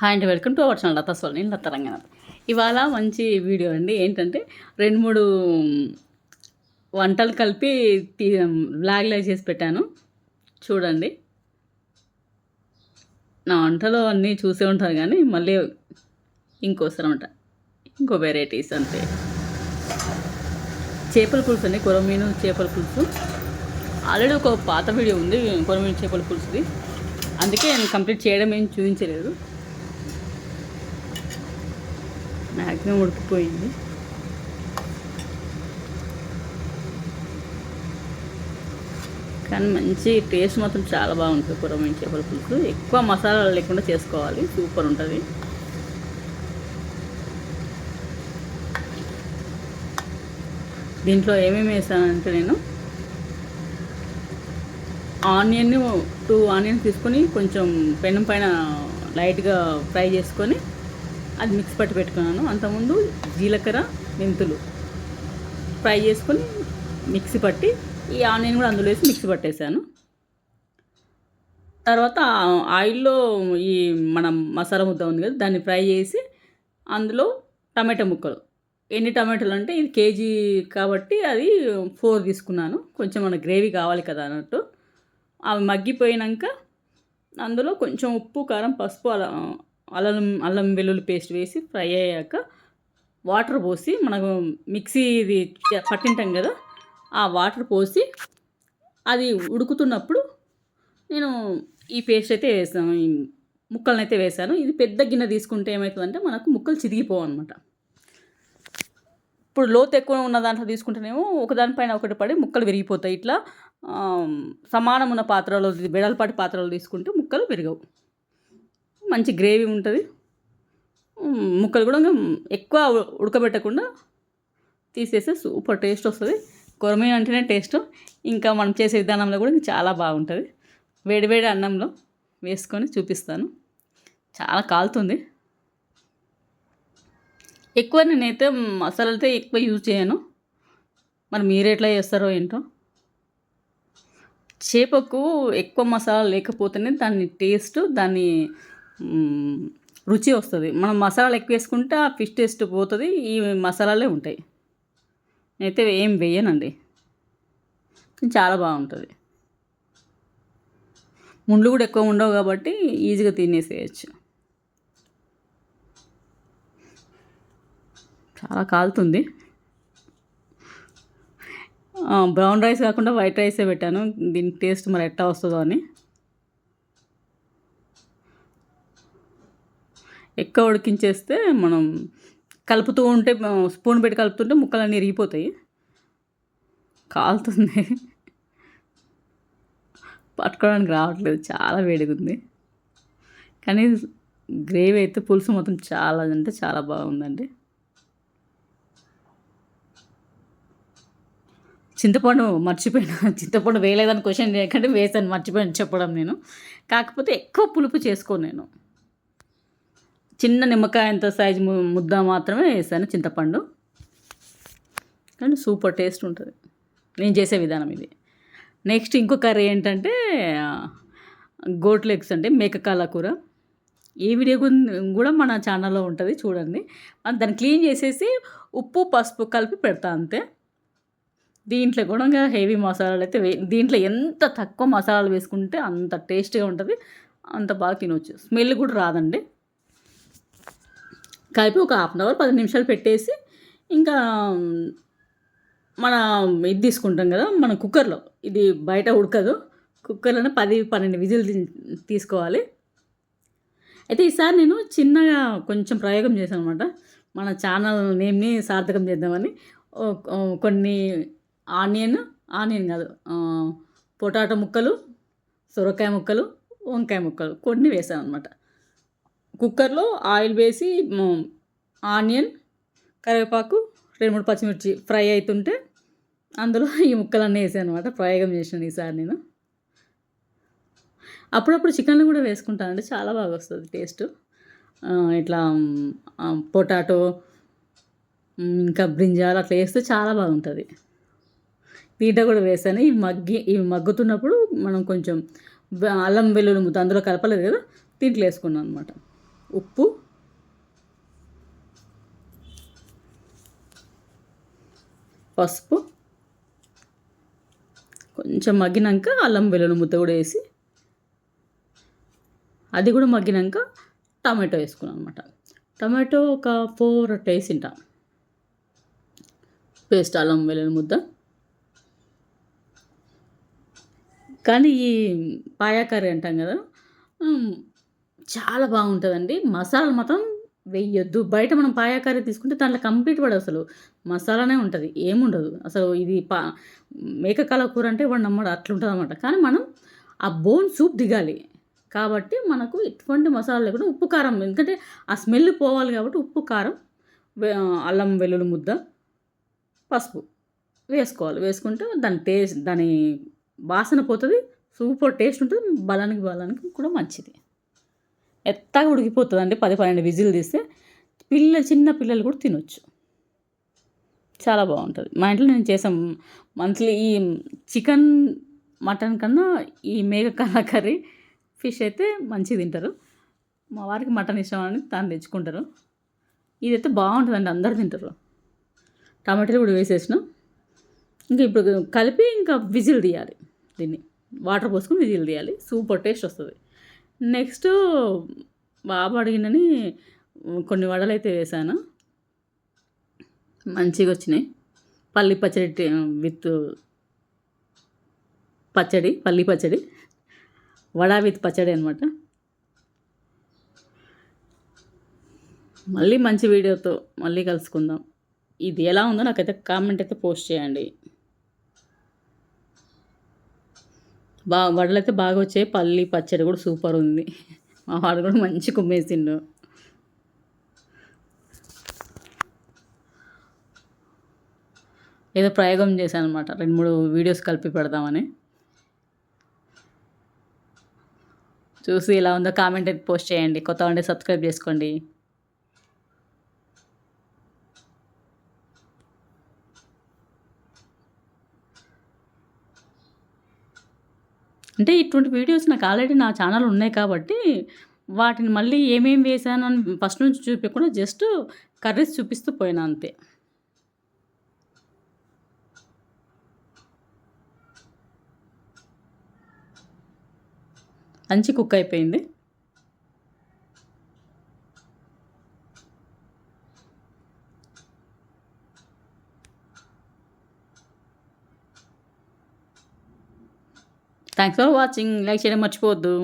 Hi అండి welcome to our channel Latha soul నేను లత రంగనాథ్. ఇవాళ మంచి వీడియో అండి ఏంటంటే రెండు మూడు వంటలు కలిపి తీ బ్లాగ్లో చేసి పెట్టాను. చూడండి. నా వంటలో అన్నీ చూసే ఉంటారు కానీ మళ్ళీ ఇంకోసారి అంట ఇంకో వెరైటీస్ అంతే. చేపల పులుసు అండి కొరమీను చేపల పులుసు. ఆల్రెడీ ఒక పాత వీడియో ఉంది కొరమీను చేపల పులుసుది. అందుకే నేను కంప్లీట్ చేయడం ఏం చూపించలేదు. మ్యాక్సిమం ఉడికిపోయింది. కానీ మంచి టేస్ట్ మాత్రం చాలా బాగుంటుంది కొరమీను చేపల పులుసు. ఎక్కువ మసాలా లేకుండా చేసుకోవాలి. సూపర్ ఉంటుంది. దీంట్లో ఏమేమి వేసానంటే నేను ఆనియన్ టూ ఆనియన్ తీసుకొని కొంచెం పెనం పైన లైట్గా ఫ్రై చేసుకొని అది మిక్స్ పట్టి పెట్టుకున్నాను. అంతకుముందు జీలకర్ర మెంతులు ఫ్రై చేసుకొని మిక్సీ పట్టి ఈ ఆనియన్ కూడా అందులో వేసి మిక్సీ పట్టేశాను. తర్వాత ఆయిల్లో ఈ మనం మసాలా ముద్ద ఉంది కదా దాన్ని ఫ్రై చేసి అందులో టమాటా ముక్కలు. ఎన్ని టమాటాలు అంటే ఇది కేజీ కాబట్టి అది ఫోర్ తీసుకున్నాను. కొంచెం మన గ్రేవీ కావాలి కదా అన్నట్టు. అవి మగ్గిపోయినాక అందులో కొంచెం ఉప్పు కారం పసుపు అలా అల్లం అల్లం వెల్లుల్లి పేస్ట్ వేసి ఫ్రై అయ్యాక వాటర్ పోసి మనకు మిక్సీ ఇది పట్టింటాం కదా ఆ వాటర్ పోసి అది ఉడుకుతున్నప్పుడు నేను ఈ పేస్ట్ అయితే వేసాను ఈ ముక్కలను అయితే వేసాను. ఇది పెద్ద గిన్నె తీసుకుంటే ఏమవుతుందంటే మనకు ముక్కలు చిరిగిపోవు అనమాట ఇప్పుడు లోతు ఎక్కువ ఉన్న దాంట్లో తీసుకుంటేనేమో ఒకదానిపైన ఒకటి పడి ముక్కలు విరిగిపోతాయి. ఇట్లా సమానం ఉన్న పాత్రలో బెడల్పాటి పాత్రలో తీసుకుంటే ముక్కలు విరగవు. మంచి గ్రేవీ ఉంటుంది. ముక్కలు కూడా ఎక్కువ ఉడకబెట్టకుండా తీసేస్తే సూపర్ టేస్ట్ వస్తుంది. కొరమీన అంటేనే టేస్ట్. ఇంకా మనం చేసే విధానంలో కూడా చాలా బాగుంటుంది. వేడివేడి అన్నంలో వేసుకొని చూపిస్తాను. చాలా కాలుతుంది. ఎక్కువ నేనైతే మసాలాలతో ఎక్కువ యూజ్ చేయను. మరి మీరు ఎట్లా చేస్తారో ఏంటో. చేపకు ఎక్కువ మసాలా లేకపోతేనే దాని టేస్ట్ దాని రుచి వస్తుంది. మనం మసాలాలు ఎక్కువ వేసుకుంటే ఆ ఫిష్ టేస్ట్ పోతుంది ఈ మసాలాలే ఉంటాయి. అయితే ఏం వేయనండి. చాలా బాగుంటుంది. ముండ్లు కూడా ఎక్కువ ఉండవు కాబట్టి ఈజీగా తినేసేయచ్చు. చాలా కాలుతుంది. బ్రౌన్ రైస్ కాకుండా వైట్ రైసే పెట్టాను. దీని టేస్ట్ మరి ఎట్లా వస్తుందో అని. ఎక్కువ ఉడికించేస్తే మనం కలుపుతూ ఉంటే స్పూన్ పెట్టి కలుపుతుంటే ముక్కలన్నీ ఇరిగిపోతాయి. కాలుతుంది. పట్టుకోవడానికి రావట్లేదు. చాలా వేడిగా ఉంది కానీ గ్రేవీ అయితే పులుసు మొత్తం చాలా అంటే చాలా బాగుందండి. చింతపండు మర్చిపోయినా చింతపండు వేయలేదని క్వశ్చన్ చేయకండి వేసాను మర్చిపోయాను చెప్పడం నేను. కాకపోతే ఎక్కువ పులుపు చేసుకోను నేను. చిన్న నిమ్మకాయంత సైజు ముద్ద మాత్రమే వేసాను చింతపండు. కానీ సూపర్ టేస్ట్ ఉంటుంది. నేను చేసే విధానం ఇది. నెక్స్ట్ ఇంకో కర్రీ ఏంటంటే గోట్ లెగ్స్ అంటే మేకకాల కూర. ఈ వీడియో కూడా మన ఛానల్లో ఉంటుంది చూడండి. దాన్ని క్లీన్ చేసేసి ఉప్పు పసుపు కలిపి పెడతా అంతే. దీంట్లో కూడా హెవీ మసాలాలు అయితే దీంట్లో ఎంత తక్కువ మసాలాలు వేసుకుంటే అంత టేస్ట్గా ఉంటుంది. అంత బాగా తినవచ్చు స్మెల్ కూడా రాదండి. కలిపి ఒక హాఫ్ అన్ అవర్ పది నిమిషాలు పెట్టేసి ఇంకా మన ఇది తీసుకుంటాం కదా మన కుక్కర్లో. ఇది బయట ఉడకదు. కుక్కర్లోనే పది పన్నెండు విజిల్ తీసుకోవాలి. అయితే ఈసారి నేను చిన్నగా కొంచెం ప్రయోగం చేశాను అనమాట మన ఛానల్ నేమ్ని సార్థకం చేద్దామని. కొన్ని ఆనియన్ ఆనియన్ కాదు పొటాటో ముక్కలు సొరకాయ ముక్కలు వంకాయ ముక్కలు కొన్ని వేసాను అనమాట కుక్కర్లో ఆయిల్ వేసి ఆనియన్ కరివేపాకు రెండు మూడు పచ్చిమిర్చి ఫ్రై అవుతుంటే అందులో ఈ ముక్కలన్నీ వేసాను అనమాట ప్రయోగం చేసాను ఈసారి నేను. అప్పుడప్పుడు చికెన్లు కూడా వేసుకుంటానండి. చాలా బాగా వస్తుంది టేస్ట్. ఇట్లా పొటాటో ఇంకా బ్రింజాల్ అట్లా వేస్తే చాలా బాగుంటుంది. దీంట్లో కూడా వేసాను. ఇవి మగ్గి ఇవి మగ్గుతున్నప్పుడు మనం కొంచెం అల్లం వెల్లుల్లి ముద్ద అందులో కలపలేదు కదా దీంట్లో వేసుకున్నాను అనమాట ఉప్పు. పసుపు. కొంచెం మగ్గినాక అల్లం వెల్లుల్లి ముద్ద కూడా వేసి. అది కూడా మగ్గినాక టమాటో వేసుకున్నాను అనమాట టమాటో ఒక ఫోర్ వేసింటా పేస్ట్ అల్లం వెల్లుల్లి ముద్ద. కానీ ఈ పాయా కర్రీ అంటాం కదా చాలా బాగుంటుందండి. మసాలా మాత్రం వెయ్యొద్దు. బయట మనం పాయా కర్రీ తీసుకుంటే దాంట్లో కంప్లీట్ పడదు అసలు. మసాలానే ఉంటుంది. ఏముండదు. అసలు ఇది పా మేకకాల కూర అంటే వాడు నమ్మడు. అట్లుంటుంది అనమాట కానీ మనం ఆ బోన్ సూప్ దిగాలి. కాబట్టి మనకు ఎటువంటి మసాలా లేకుండా ఉప్పు కారం. ఎందుకంటే ఆ స్మెల్ పోవాలి కాబట్టి ఉప్పు కారం అల్లం వెల్లుల్లి ముద్ద పసుపు వేసుకోవాలి. వేసుకుంటే దాని టేస్ట్ దాని వాసన పోతుంది. సూపర్ టేస్ట్ ఉంటుంది. బలానికి బలానికి కూడా మంచిది. ఎత్తగా ఉడికిపోతుంది పది పన్నెండు విజిల్ తీస్తే పిల్ల చిన్న పిల్లలు కూడా తినొచ్చు. చాలా బాగుంటుంది. మా ఇంట్లో నేను చేసాం మంత్లీ ఈ చికెన్ మటన్ కన్నా ఈ మేక కర్ర కర్రీ ఫిష్ అయితే మంచిగా తింటారు. మా వారికి మటన్ ఇష్టం అని తాను తెచ్చుకుంటారు. ఇదైతే బాగుంటుందండి. అందరు తింటారు. టమాటాలు కూడా వేసేసినాం. ఇంకా ఇప్పుడు కలిపి ఇంకా విజిల్ తీయాలి దీన్ని. వాటర్ పోసుకొని విజిల్ తీయాలి. సూపర్ టేస్ట్ వస్తుంది. నెక్స్ట్ బాబు అడిగినని కొన్ని వడలు అయితే వేసాను. మంచిగా వచ్చినాయి. పల్లి పచ్చడి విత్ పచ్చడి పల్లి పచ్చడి. వడ విత్ పచ్చడి అనమాట మళ్ళీ మంచి వీడియోతో మళ్ళీ కలుసుకుందాం. ఇది ఎలా ఉందో నాకైతే కామెంట్ అయితే పోస్ట్ చేయండి. బాగా వడలు అయితే బాగా వచ్చాయి. పల్లి పచ్చడి కూడా సూపర్ ఉంది. మా వాడు కూడా మంచి కుమ్మేసిండు. ఏదో ప్రయోగం చేశాను అనమాట రెండు మూడు వీడియోస్ కలిపి పెడదామని. చూసి ఎలా ఉందో కామెంట్ అయితే పోస్ట్ చేయండి. కొత్త ఉంటే సబ్స్క్రైబ్ చేసుకోండి. అంటే ఇటువంటి వీడియోస్ నాకు ఆల్రెడీ నా ఛానల్ ఉన్నాయి కాబట్టి వాటిని మళ్ళీ ఏమేమి వేసాను అని ఫస్ట్ నుంచి చూపించకుండా జస్ట్ కర్రీస్ చూపిస్తూ పోయినా అంతే. మంచి కుక్ అయిపోయింది. థ్యాంక్స్ ఫర్ వాచింగ్ లైక్ చేయడం మర్చిపోవద్దు